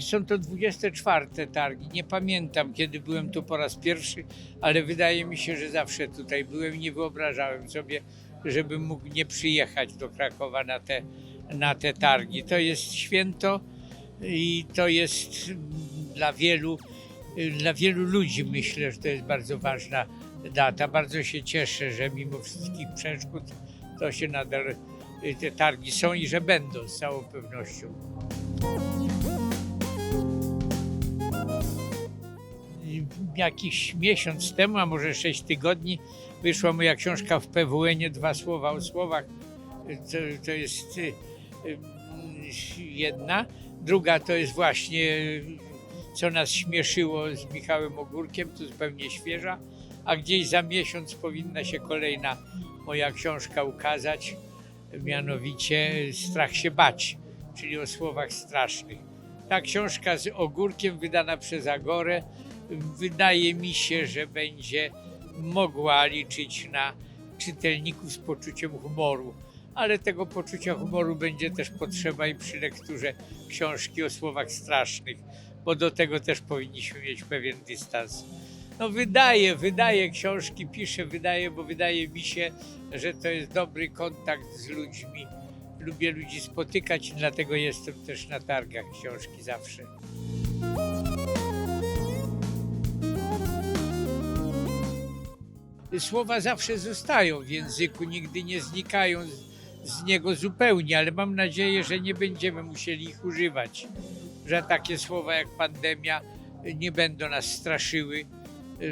Są to 24 targi. Nie pamiętam, kiedy byłem tu po raz pierwszy, ale wydaje mi się, że zawsze tutaj byłem i nie wyobrażałem sobie, żebym mógł nie przyjechać do Krakowa na te, na te targi. To jest święto i to jest dla wielu, dla wielu ludzi myślę, że to jest bardzo ważna data. Bardzo się cieszę, że mimo wszystkich przeszkód to się nadal te targi są i że będą z całą pewnością. Jakiś miesiąc temu, a może sześć tygodni, wyszła moja książka w PWN, dwa słowa o słowach. To, to jest y, y, jedna. Druga to jest właśnie, co nas śmieszyło z Michałem Ogórkiem, to zupełnie świeża. A gdzieś za miesiąc powinna się kolejna moja książka ukazać, mianowicie Strach się bać, czyli o słowach strasznych. Ta książka z Ogórkiem, wydana przez Agorę, wydaje mi się, że będzie mogła liczyć na czytelników z poczuciem humoru. Ale tego poczucia humoru będzie też potrzeba i przy lekturze książki o słowach strasznych, bo do tego też powinniśmy mieć pewien dystans. No wydaje, wydaje książki, piszę, wydaje, bo wydaje mi się, że to jest dobry kontakt z ludźmi. Lubię ludzi spotykać dlatego jestem też na targach książki zawsze. Słowa zawsze zostają w języku, nigdy nie znikają z, niego zupełnie, ale mam nadzieję, że nie będziemy musieli ich używać. Że takie słowa jak pandemia nie będą nas straszyły,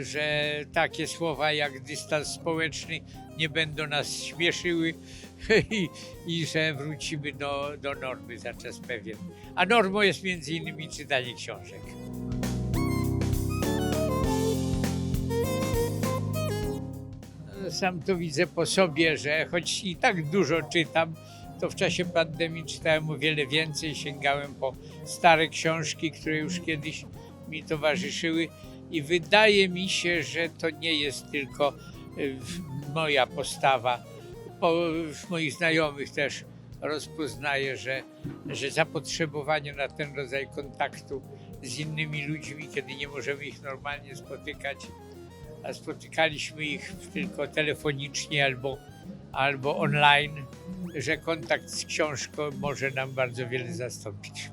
że takie słowa jak dystans społeczny nie będą nas śmieszyły i, i że wrócimy do, do normy za czas pewien. A normą jest między innymi czytanie książek. Sam to widzę po sobie, że choć i tak dużo czytam, to w czasie pandemii czytałem o wiele więcej, sięgałem po stare książki, które już kiedyś mi towarzyszyły i wydaje mi się, że to nie jest tylko y, moja postawa. Po moich znajomych też rozpoznaję, że, że zapotrzebowanie na ten rodzaj kontaktu z innymi ludźmi, kiedy nie możemy ich normalnie spotykać, a spotykaliśmy ich tylko telefonicznie albo, albo online, że kontakt z książką może nam bardzo wiele zastąpić.